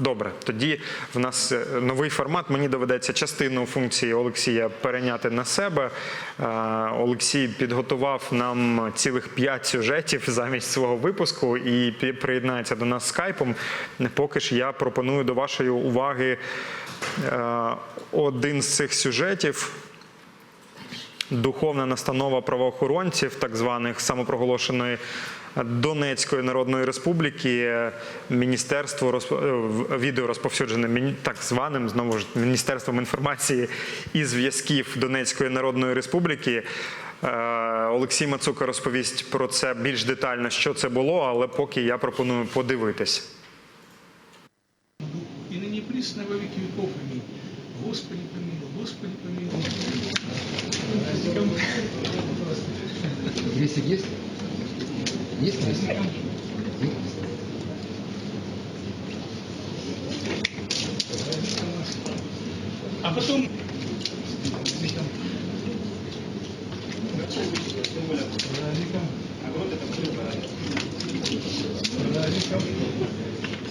Добре, тоді в нас е, новий формат. Мені доведеться частину функції Олексія перейняти на себе. Е, Олексій підготував нам цілих п'ять сюжетів замість свого випуску і приєднається до нас скайпом. Поки ж я пропоную до вашої уваги е, один з цих сюжетів. Духовна настанова правоохоронців, так званих самопроголошеної Донецької Народної Республіки, міністерство розп... е, відео розповсюджене так званим знову ж міністерством інформації і зв'язків Донецької Народної Республіки. Е, Олексій Мацука розповість про це більш детально, що це було, але поки я пропоную подивитись. и ныне присно во веки веков. Аминь. Господи помилуй, Господи помилуй. Крестик есть? Есть? Есть? А потом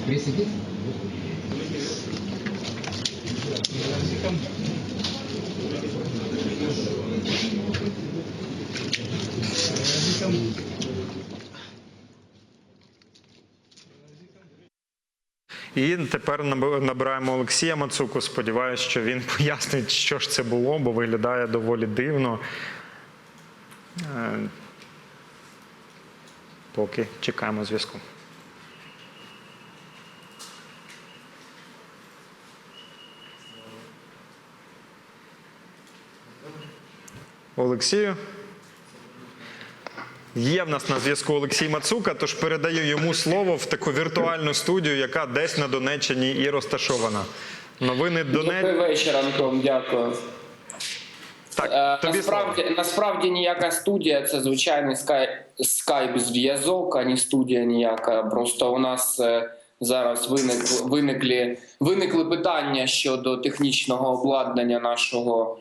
Крестик І тепер набираємо Олексія Мацуку. Сподіваюсь, що він пояснить, що ж це було, бо виглядає доволі дивно. Е, Поки чекаємо зв'язку. Олексію. Є в нас на зв'язку Олексій Мацука, тож передаю йому слово в таку віртуальну студію, яка десь на Донеччині і розташована. Новини Добрий вечір, Антон. Дякую. Так, Е, тобі слово. насправді, насправді ніяка студія, це звичайний скай, скайп зв'язок, а не студія ніяка. Просто у нас е, зараз виникли, виникли, виникли питання щодо технічного обладнання нашого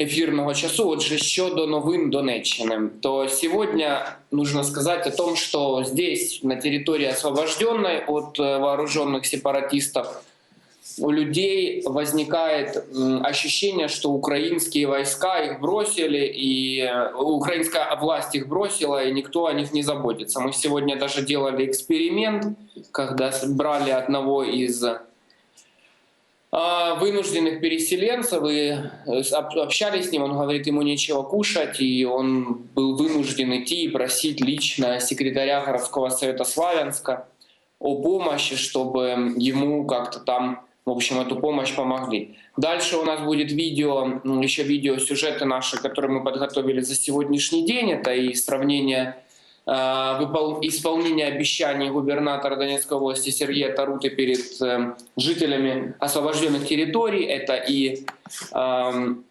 ефірного часу. Отже, щодо новин Донеччини, то сегодня нужно сказать о том, что здесь, на территории освобожденной от вооруженных сепаратистов, у людей возникает ощущение, что украинские войска их бросили, и э, украинская власть их бросила, и никто о них не заботится. Мы сегодня даже делали эксперимент, когда брали одного из вынужденных переселенцев и э, общались с ним, он говорит, ему нечего кушать, и он был вынужден идти и просить лично секретаря городского совета Славянска о помощи, чтобы ему как-то там, в общем, эту помощь помогли. Дальше у нас будет видео, м, еще видео сюжеты наши, которые мы подготовили за сегодняшний день. Это и сравнение э, исполнения обещаний губернатора Донецкой области Сергея Таруты перед э, жителями освобожденных территорий. Это и эм,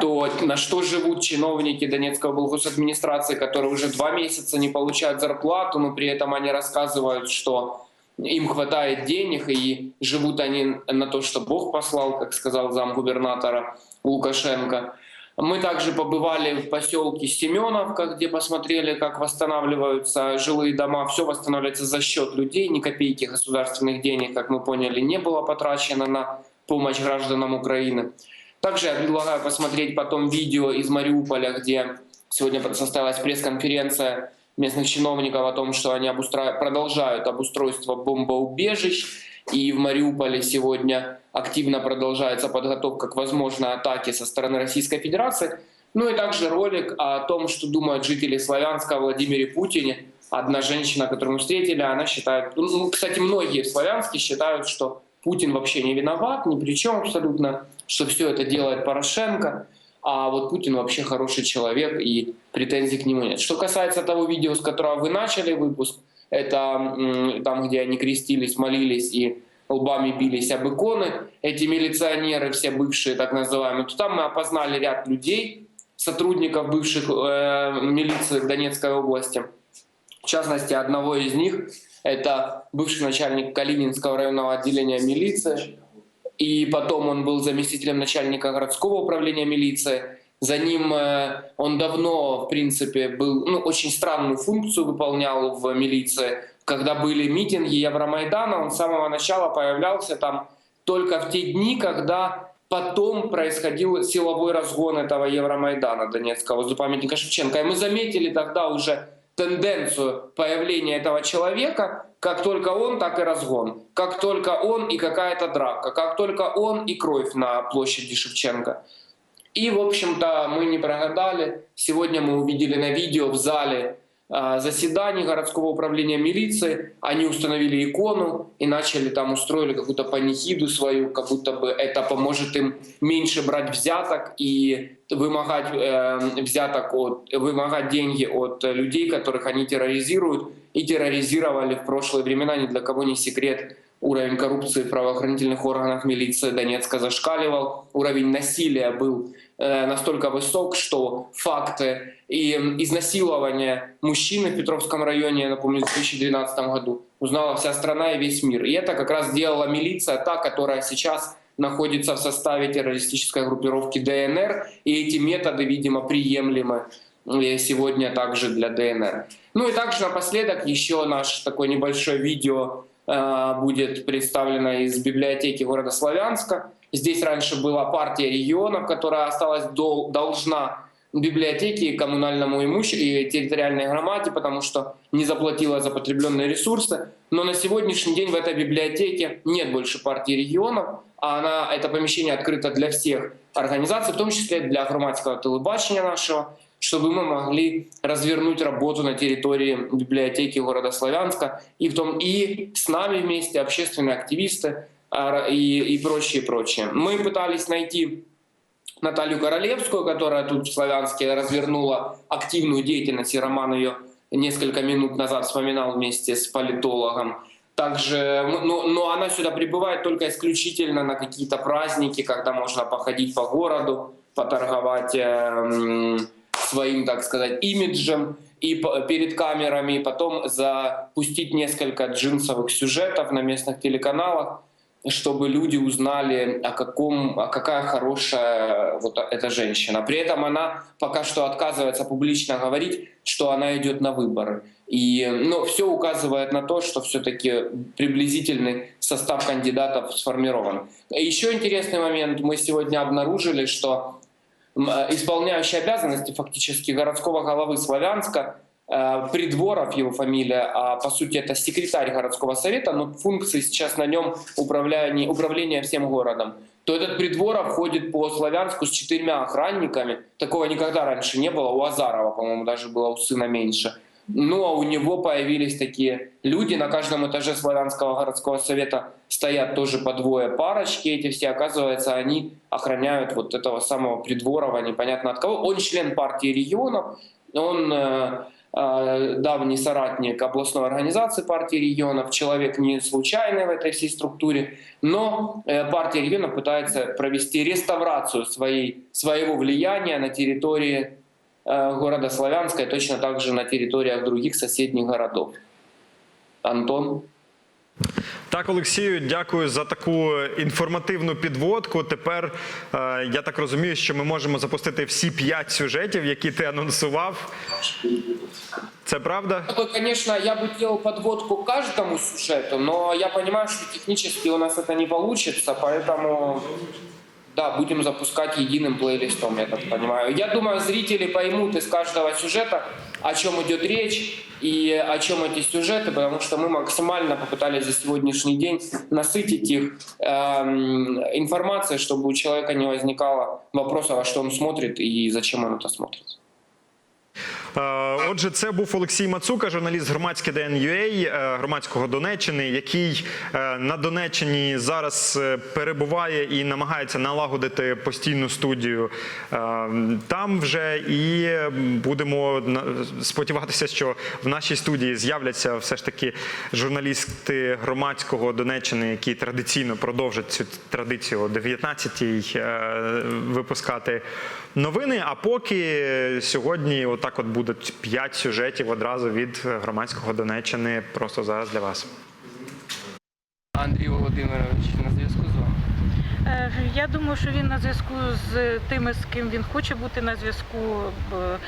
то, на что живут чиновники Донецкой облгосадминистрации, которые уже два месяца не получают зарплату, но при этом они рассказывают, что им хватает денег и живут они на то, что Бог послал, как сказал замгубернатора Лукашенко. Мы также побывали в поселке Семеновка, где посмотрели, как восстанавливаются жилые дома. Все восстанавливается за счет людей, ни копейки государственных денег, как мы поняли, не было потрачено на помощь гражданам Украины. Также я предлагаю посмотреть потом видео из Мариуполя, где сегодня состоялась пресс-конференция местных чиновников о том, что они обустра... продолжают обустройство бомбоубежищ. И в Мариуполе сегодня активно продолжается подготовка к возможной атаке со стороны Российской Федерации. Ну и также ролик о том, что думают жители Славянска о Владимире Путине. Одна женщина, которую мы встретили, она считает... Ну, кстати, многие в Славянске считают, что Путин вообще не виноват, ни при чем абсолютно, что все это делает Порошенко, а вот Путин вообще хороший человек и претензий к нему нет. Что касается того видео, с которого вы начали выпуск, это там, где они крестились, молились и лбами бились об иконы, эти милиционеры, все бывшие так называемые, то там мы опознали ряд людей, сотрудников бывших э, милиции Донецкой области. В частности, одного из них это бывший начальник Калининского районного отделения милиции, и потом он был заместителем начальника городского управления милиции. За ним э, он давно, в принципе, был, ну, очень странную функцию выполнял в милиции, когда были митинги Евромайдана, он с самого начала появлялся там только в те дни, когда потом происходил силовой разгон этого Евромайдана Донецкого возле памятника Шевченко. И мы заметили тогда уже тенденцию появления этого человека, как только он, так и разгон. Как только он и какая-то драка. Как только он и кровь на площади Шевченко. И, в общем-то, мы не прогадали. Сегодня мы увидели на видео в зале а, заседаний городского управления милиции. Они установили икону и начали там устроили какую-то панихиду свою, как будто бы это поможет им меньше брать взяток и вымогать э, взяток от, вымогать деньги от людей, которых они терроризируют и терроризировали в прошлые времена. Ни для кого не секрет. Уровень коррупции в правоохранительных органах милиции Донецка зашкаливал. Уровень насилия был э, настолько высок, что факты и изнасилования мужчины в Петровском районе, я напомню, в 2012 году узнала вся страна и весь мир. И это как раз делала милиция, та, которая сейчас находится в составе террористической группировки ДНР, и эти методы, видимо, приемлемы э, сегодня также для ДНР. Ну и также напоследок еще наш такой небольшой видео будет представлено из библиотеки города Славянска. Здесь раньше была партия регионов, которая осталась дол- должна библиотеке и коммунальному имуществу и территориальной громаде, потому что не заплатила за потребленные ресурсы. Но на сегодняшний день в этой библиотеке нет больше партии регионов, а она, это помещение открыто для всех организаций, в том числе для громадского телебачения нашего, чтобы мы могли развернуть работу на территории библиотеки города Славянска и, в том, и с нами вместе общественные активисты а, и, и прочее, прочее. Мы пытались найти Наталью Королевскую, которая тут в Славянске развернула активную деятельность, и Роман ее несколько минут назад вспоминал вместе с политологом. Также, но, но она сюда прибывает только исключительно на какие-то праздники, когда можно походить по городу, поторговать эм, своим, так сказать, имиджем и перед камерами, и потом запустить несколько джинсовых сюжетов на местных телеканалах, чтобы люди узнали, о каком, а какая хорошая вот эта женщина. При этом она пока что отказывается публично говорить, что она идет на выборы. И, но все указывает на то, что все-таки приблизительный состав кандидатов сформирован. Еще интересный момент. Мы сегодня обнаружили, что исполняющий обязанности фактически городского головы Славянска э, Придворов его фамилия, а по сути это секретарь городского совета, но функции сейчас на нем управление, управление всем городом, то этот Придворов ходит по Славянску с четырьмя охранниками. Такого никогда раньше не было. У Азарова, по-моему, даже было у сына меньше. Ну, а у него появились такие люди. На каждом этаже Славянского городского совета стоят тоже по двое парочки. Эти все, оказывается, они охраняют вот этого самого Придворова, непонятно от кого. Он член партии регионов, он э, э, давний соратник областной организации партии регионов, человек не случайный в этой всей структуре, но э, партия регионов пытается провести реставрацию своей, своего влияния на территории города Славянска и точно так же на территориях других соседних городов. Антон? Так, Олексію, дякую за таку інформативну підводку. Тепер е, я так розумію, що ми можемо запустити всі п'ять сюжетів, які ти анонсував. Це правда? Ну, Конечно, я бы делал подводку к каждому сюжету, но я понимаю, что технически у нас это не получится, поэтому да, будем запускать единым плейлистом, я так понимаю. Я думаю, зрители поймут из каждого сюжета, о чем идет речь и о чем эти сюжеты, потому что мы максимально попытались за сегодняшний день насытить их эм, информацией, чтобы у человека не возникало вопросов, а что он смотрит и зачем он это смотрит. Е, Отже, це був Олексій Мацука, журналіст громадське ДНЮА, е, громадського Донеччини, який е, на Донеччині зараз перебуває і намагається налагодити постійну студію там вже. І будемо сподіватися, що в нашій студії з'являться все ж таки журналісти громадського Донеччини, які традиційно продовжать цю традицію о 19-й е, випускати новини. А поки сьогодні, отак, от будуть п'ять сюжетів одразу від громадського Донеччини. Просто зараз для вас. Андрій Володимирович на зв'язку з вами. Е, Я думаю, що він на зв'язку з тими, з ким він хоче бути на зв'язку. бо, е,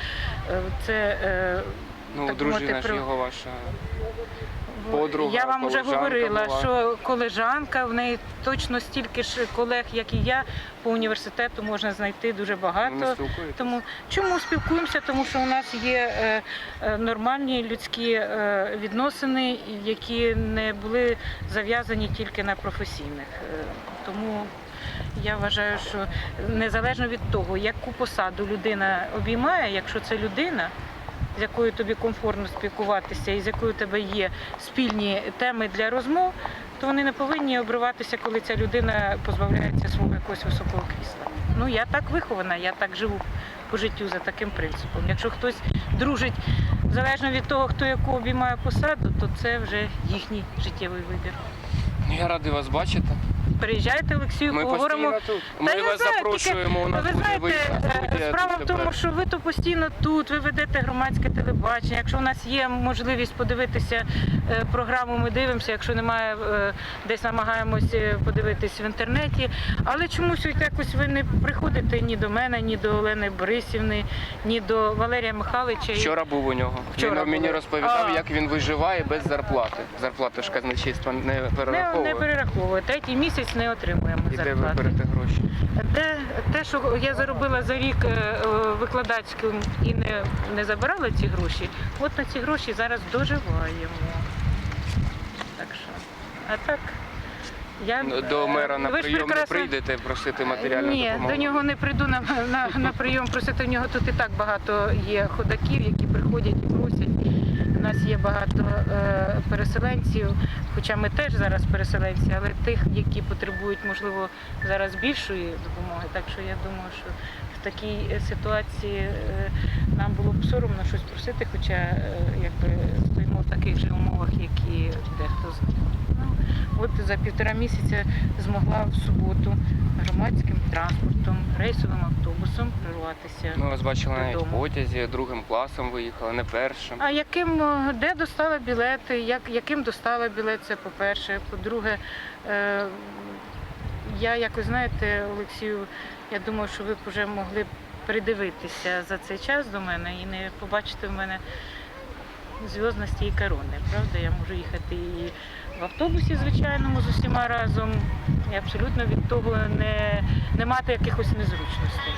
Це е, Ну, Так дружина мовити, ж його ваша. Подруга, я вам вже говорила, була. що колежанка, в неї точно стільки ж колег, як і я, по університету можна знайти дуже багато. Тому чому спілкуємося? Тому що у нас є е, е, нормальні людські е, відносини, які не були зав'язані тільки на професійних. Тому я вважаю, що незалежно від того, яку посаду людина обіймає, якщо це людина, з якою тобі комфортно спілкуватися і з якою у тебе є спільні теми для розмов, то вони не повинні обриватися, коли ця людина позбавляється свого якогось високого крісла. Ну я так вихована, я так живу по життю за таким принципом. Якщо хтось дружить залежно від того, хто яку обіймає посаду, то це вже їхній життєвий вибір. Я радий вас бачити. Приїжджайте, Олексію, Ми поговоримо. постійно тут. Ми я вас знаю, запрошуємо. У нас ви буде знаєте, виїзна е, справа в тому, тепер. що ви то постійно тут, ви ведете громадське телебачення. Якщо у нас є можливість подивитися е, програму, ми дивимося. Якщо немає, е, десь намагаємось е, подивитись в інтернеті. Але чомусь от якось ви не приходите ні до мене, ні до Олени Борисівни, ні до Валерія Михайловича. І- Вчора був у нього. Вчора він мені були. розповідав, А. як він виживає без зарплати. Зарплату ж казначейство не Не, перераховує. не перераховує. Третій місяць не отримуємо І де ви зарплати. берете гроші? Те, те, що я заробила за рік е, е, викладацьким і не, не забирала ці гроші, от на ці гроші зараз доживаємо. Так що, а так, я Ну, До мера на Ви ж прийом не прекрасно- прийдете просити матеріальну Ні, допомогу? до нього не прийду на, на, на прийом просити. В нього тут і так багато є ходаків, які приходять і просять. У нас є багато е, переселенців, хоча ми теж зараз переселенці, але тих, які потребують, можливо, зараз більшої допомоги. Так що я думаю, що в такій е, ситуації е, нам було б соромно щось просити, хоча е, якби стоїмо в таких же умовах, які дехто з них. От за півтора місяця змогла в суботу громадським транспортом, рейсовим автобусом прорватися. Ми вас бачили навіть в потязі, другим класом виїхали, не першим. А яким де достала білети? Як яким достала білет? Це по-перше. По-друге, е, я якось знаєте, Олексію, я думаю, що ви б вже могли б придивитися за цей час до мене і не побачити в мене зв'язності і корони. Правда, я можу їхати і в автобусі звичайному з усіма разом, і абсолютно від того не, не мати якихось незручностей.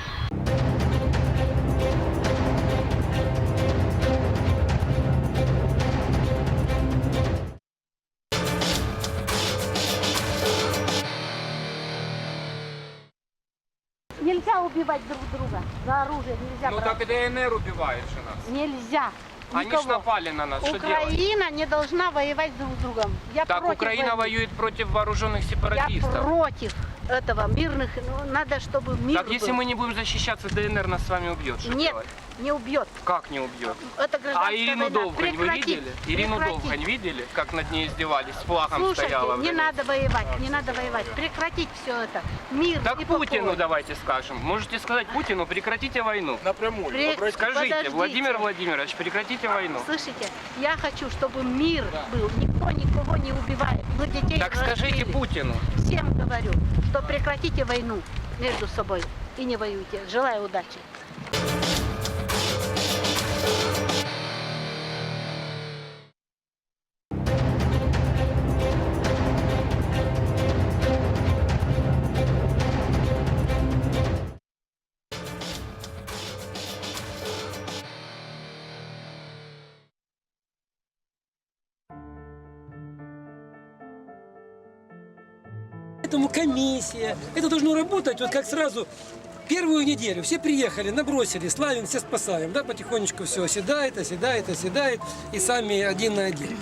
Нельзя убивать друг друга. За оружие нельзя Ну брать. так ДНР убивает же нас. Нельзя. Они ж Никого. напали на нас, что делать? Украина не должна воевать друг с другом. Я Так против Украина войны. воюет против вооруженных Я сепаратистов. против этого мирных. ну, надо, чтобы мир Так если был. мы не будем защищаться, ДНР нас с вами убьет. Что Нет, делать? Не убьет. Как не убьет? Это гражданская А Ирину война. Довгань вы Прекратить. видели? Ирину Прекратить. Довгань видели, как над ней издевались? С флагом Слушайте, стояла. в не надо воевать, не надо воевать. Прекратить все это. Мир Так и Путину покой. давайте скажем. Можете сказать Путину, прекратите войну. Напрямую. Пре- Скажите, Подождите. Владимир Владимирович, прекратите войну. Слышите, я хочу, чтобы мир был. Никто никого не убивает. Мы детей Так скажите. Путину. Всем говорю, что прекратите войну между собой и не воюйте. Желаю удачи. Комиссия, это должно работать вот как сразу первую неделю. Все приехали, набросили, славим, все спасаем, да, потихонечку все оседает, оседает, оседает, и сами один на один.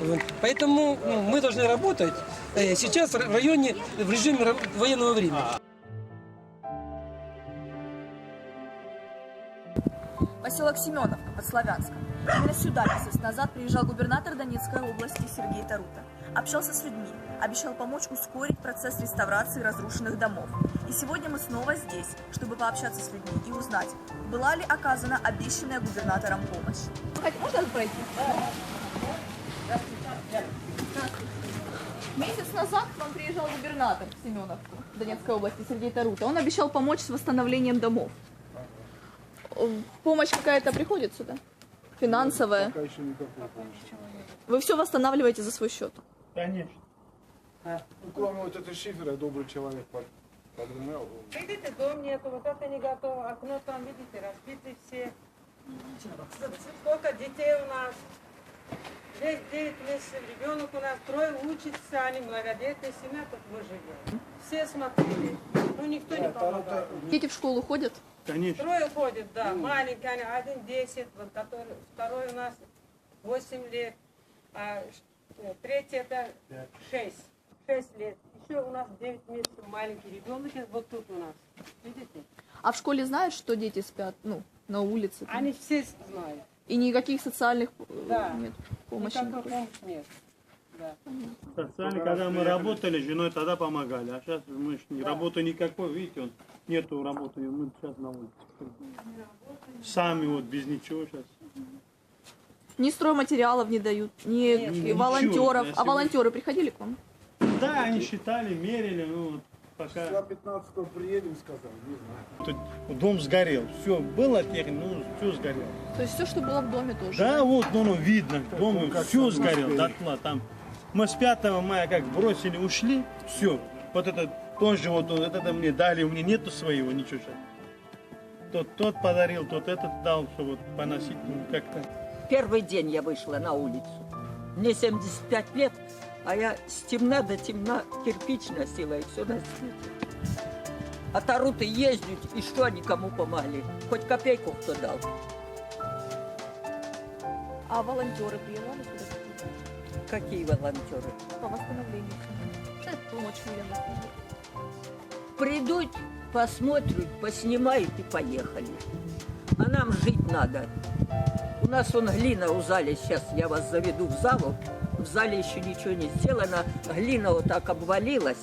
Вот. Поэтому ну, мы должны работать э, сейчас в районе, в режиме военного времени. Поселок Семеновка под Славянском. Именно сюда месяц назад приезжал губернатор Донецкой области Сергей Тарута. Общался с людьми, обещал помочь ускорить процесс реставрации разрушенных домов. И сегодня мы снова здесь, чтобы пообщаться с людьми и узнать, была ли оказана обещанная губернатором помощь. Можно пройти? Месяц назад к вам приезжал губернатор в Семеновку Донецкой области Сергей Тарута. Он обещал помочь с восстановлением домов. Помощь какая-то приходит сюда? финансовая. Пока еще никакой помощи. Вы все восстанавливаете за свой счет. Конечно. Ну, кроме вот этой шифера, добрый человек под, подгнал. Видите, дом нету, вот это не готово, окно там, видите, разбиты все. Сколько детей у нас? Здесь 9 месяцев ребенок у нас, трое учится, они многодетная семья, тут мы живем. Все смотрели, ну никто не помогает. Дети в школу ходят? Конечно. Трое ходят, да, маленький, они, один 10, вот который, второй у нас 8 лет, а третий это 6, 6 лет. Еще у нас 9 месяцев маленький ребенок, вот тут у нас, видите? А в школе знают, что дети спят, ну, на улице? там? Они все знают. И никаких социальных э, Да. нет помощи? Никакой никакой? помощи нет. Да. Социально, когда мы работали, с женой тогда помогали, а сейчас мы не работы никакой, видите, он нету работы, мы сейчас на улице. Сами вот без ничего сейчас. Ни стройматериалов не дают, ни Нет. Ничего, волонтеров. я А волонтеры приходили к вам? Да, они считали, мерили, ну вот пока. Числа 15 приедем, сказал, не знаю. Тут дом сгорел, все, было техника, ну все сгорело. То есть все, что было в доме тоже? Да, вот, ну, ну видно, дом как все сгорел, дотла там. Мы с 5 мая как бросили, ушли, все. Вот это тоже вот, вот это мне дали, у меня нету своего, ничего сейчас. Тот, тот подарил, тот этот дал, что вот поносить, ну, как-то. Первый день я вышла на улицу. Мне 75 лет, а я с темна до темна кирпич носила и все на свете. А таруты ездят, и что они кому помогли? Хоть копейку кто дал. А волонтеры приезжали? Какие волонтеры? По восстановлению. Помочь военным. Придут, посмотрят, поснимают и поехали. А нам жить надо. У нас он глина у зале, сейчас я вас заведу в залу. В зале еще ничего не сделано. Глина вот так обвалилась.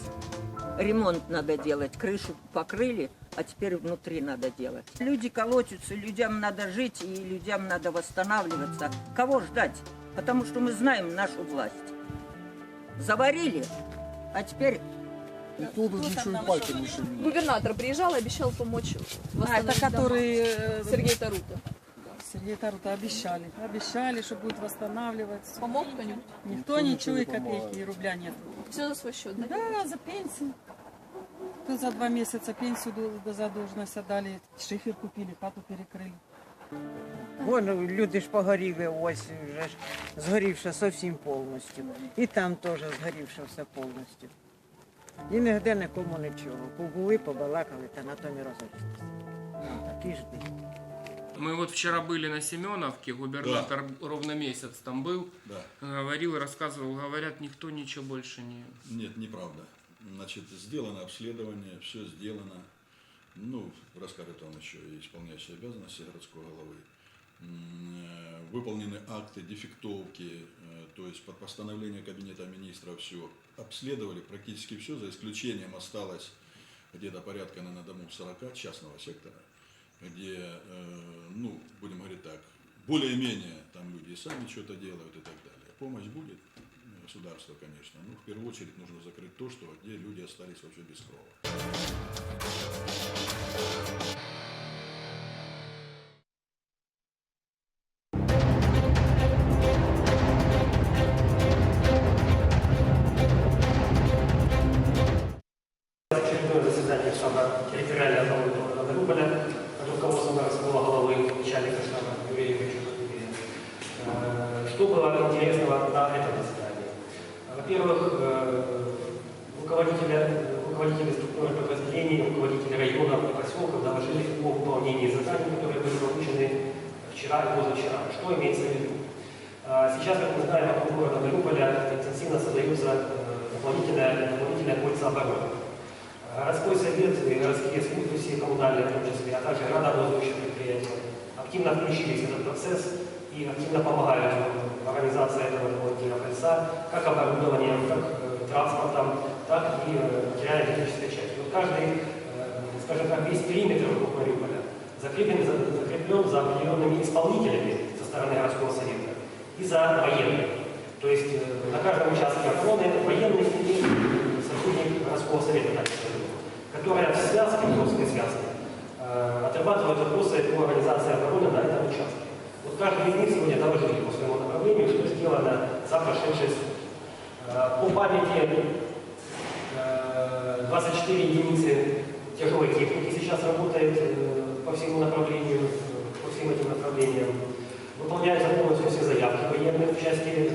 Ремонт надо делать, крышу покрыли, а теперь внутри надо делать. Люди колотятся, людям надо жить и людям надо восстанавливаться. Кого ждать? Потому что мы знаем нашу власть. Заварили, а теперь Никто даже ничего и пальцем не шевелит. Губернатор приезжал и обещал помочь А, это восстановить дома. который э, Сергей Тарута. Сергей Тарута обещали. Обещали, что будет восстанавливаться. Помог кто-нибудь? Никто ничего и копейки, и рубля нет. Все за свой счет, да? Да, за пенсию. Тут за два месяца пенсию до- до задолженность отдали, шифер купили, хату перекрили. Вон люди ж погоріли ось вже ж згорівши зовсім повністю. І там теж згорівши все повністю. І нігде нікому нічого. Побули, побалакали, та на тому і розійшлися. Ну, такі ж дні. Мы вот вчера были на Семеновке, губернатор ровно месяц там был, Да. говорил, рассказывал, говорят, никто ничего больше не... Нет, неправда. Значит, сделано обследование, все сделано. Ну, расскажет он еще и исполняющий обязанности городского головы. Э, Выполнены акты дефектовки, э, то есть под постановление Кабинета министров все обследовали, практически все, за исключением осталось где-то порядка, наверное, домов 40 частного сектора, где, э, ну, будем говорить так, более-менее там люди и сами что-то делают и так далее. Помощь будет э, государства, конечно, но в первую очередь нужно закрыть то, что где люди остались вообще без крова. Очередное заседание штаба территориальной обороны города Мариуполя под руководством городского головы начальника штаба Юрия Юрьевича. Э, Что было интересного на этом заседании? Во-первых, э, руководители, руководители структуры подразделений, руководители районов и поселков доложили о выполнении заданий, которые были поручены вчера и позавчера. Что имеется в виду? А, Сейчас, как мы знаем, вокруг города Мариуполя интенсивно создаются э, дополнительные, дополнительные кольца обороны. Городской совет и городские службы, все коммунальные в том числе, а также градообразующие предприятия активно включились в этот процесс и активно помогают в организации этого дополнительного кольца, как оборудованием, как э, транспортом, так и э, материально-технической частью. Вот каждый, э, скажем так, весь периметр Мариуполя закреплен, за- закреплен за определенными исполнителями со стороны городского совета и за военными. То есть э, на каждом участке обороны военный и сотрудник городского совета, так скажем, которая в связке, в жесткой связке, э, отрабатывает вопросы по организации обороны на этом участке. Вот каждый из них сегодня доложили по своему направлению, что сделано за прошедший срок. Э, По памяти э, 24 единицы тяжелой техники сейчас работает э, по всему направлению, по всем этим направлениям. Выполняются полностью все заявки военных в части,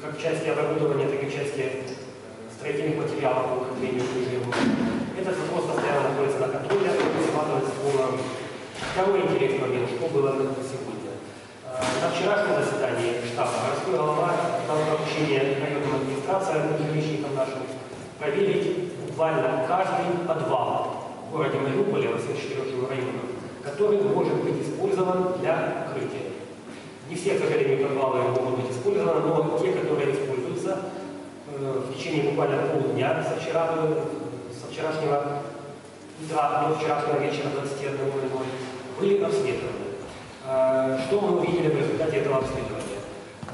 как в части оборудования, так и в части строительных материалов по укреплению режима. Этот вопрос постоянно находится на контроле, рассматривается полно. Второй интересный момент, что было на сегодня. Э, На вчерашнем заседании штаба городской голова дал поручение районным администрациям и жилищникам нашим проверить буквально каждый подвал в городе Мариуполе, во всех четырех его районах, который может быть использован для укрытия. Не все, к сожалению, подвалы могут быть использованы, но те, которые используются, в течение буквально полдня со, вчера, со вчерашнего утра до вчерашнего вечера 21.00 были обследованы. Э, Что мы увидели в результате этого обследования?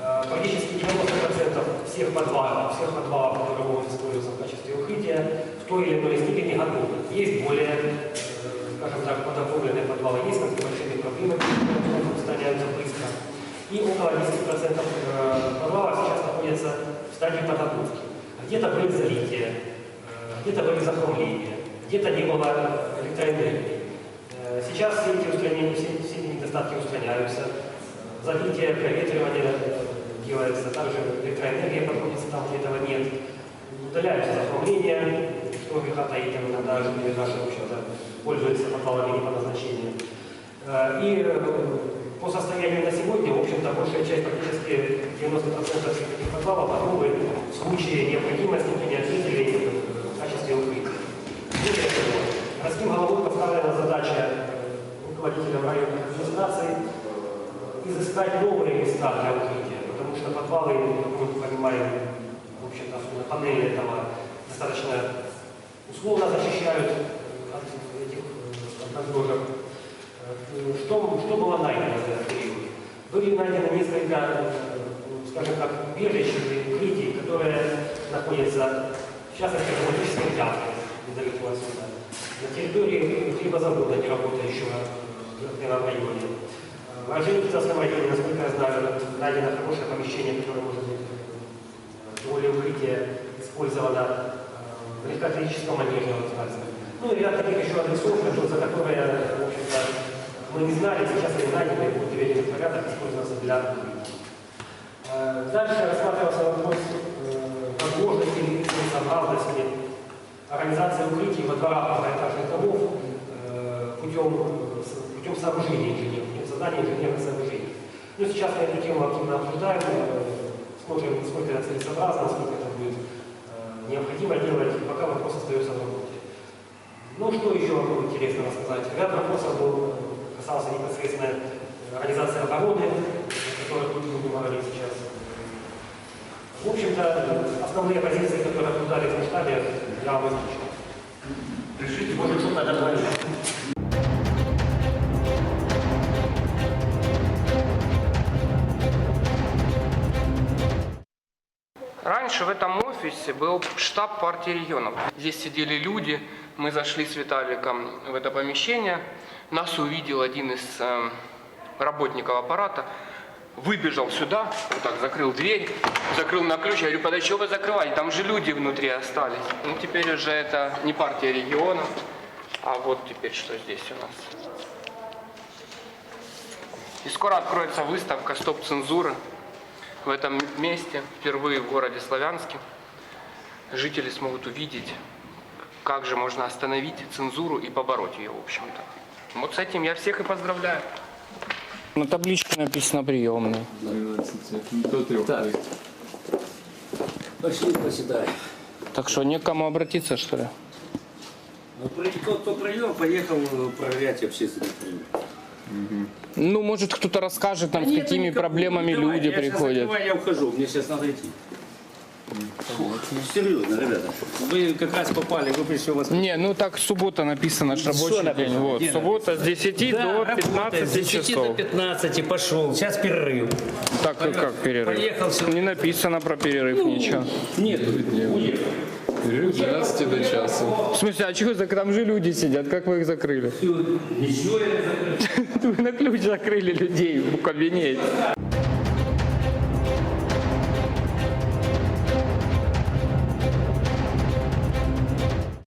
Э, Практически 90% всех подвалов, всех подвалов, которые могут использоваться в качестве укрытия, в той или иной степени готовы. Есть более, э, скажем так, подготовленные подвалы, есть там с небольшими проблемами, которые устраняются быстро. И около 10% э, подвалов сейчас находятся стадии подготовки. Где-то были залития, э, где-то были захламления, где-то не было электроэнергии. Э, Сейчас все эти, устранения, все, все недостатки устраняются. Залитие, проветривание э, делается, также электроэнергия подходится там, где этого нет. Удаляются захламления, что греха таить, иногда жители наши, в общем-то, пользуются подвалами не по назначению. И по состоянию на сегодня, в общем-то, большая часть, практически 90% всех этих подвалов готовы в случае необходимости принять жителей в качестве укрытия. Городским головой поставлена задача руководителям районных администраций э, изыскать новые места для укрытия, потому что подвалы, как мы понимаем, в общем-то, особенно панели этого достаточно условно защищают от этих э. Э, Что, что было найдено за этот период? Были найдены несколько, э, скажем так, убежищ укрытий, которые находятся, в частности, в экологической ямке недалеко отсюда. На территории хлебозавода, не работающего в этом районе. В Орджоникидзевском районе, насколько я знаю, найдено хорошее помещение, которое может быть э, более укрытие использовано э, в легкоатлетическом манеже. Ну и ряд таких еще адресов, за которые, в общем-то, мы не знали, сейчас они найдены и будут приведены в порядок, использоваться для укрытия. Э, Дальше рассматривался вопрос э, возможности или целесообразности организации укрытий во дворах многоэтажных домов э, путем, путем сооружения инженеров, путем создания инженерных сооружений. Ну, сейчас мы эту тему активно обсуждаем, смотрим, насколько это целесообразно, насколько это будет э, необходимо делать, пока вопрос остается в работе. Ну, что еще интересного сказать? Ряд вопросов был, касался непосредственно э, организации обороны, о мы будем говорить сейчас. В общем-то, основные позиции, которые обсуждались в штабе, я вам озвучил. Решите, может, что-то добавить. Раньше в этом офисе был штаб партии регионов. Здесь сидели люди, мы зашли с Виталиком в это помещение, нас увидел один из э, работников аппарата, выбежал сюда, вот так закрыл дверь, закрыл на ключ. Я говорю, подожди, что вы закрываете? Там же люди внутри остались. Ну, теперь уже это не партия регионов, а вот теперь что здесь у нас. И скоро откроется выставка «Стоп цензуры» в этом месте, впервые в городе Славянске. Жители смогут увидеть, как же можно остановить цензуру и побороть ее, в общем-то. Вот с этим я всех и поздравляю. На табличке написано приемный. Так. Пошли поседай. Так что некому обратиться, что ли? Ну, кто прием, поехал э, проверять общественный прием. Ну, может, кто-то расскажет нам, с Нет, какими никого. проблемами Давай, люди я приходят. закрываю, я ухожу, мне сейчас надо идти. Фух, серьезно, ребята. Вы как раз попали, вы пришли у вас... Не, ну так суббота написано, Что рабочий написано? день. Вот, Где суббота с 10 Да, до работает, 15 с 10 до часов. 15 пошел, сейчас перерыв. Так, как, как перерыв? Поехал сюда. Не написано про перерыв ничего. Нет, уехал. Режим с 12 до часа. В смысле, а чего зак- там же люди сидят? Как вы их закрыли? Ничего я не закрыл. Вы на ключ закрыли людей в кабинете.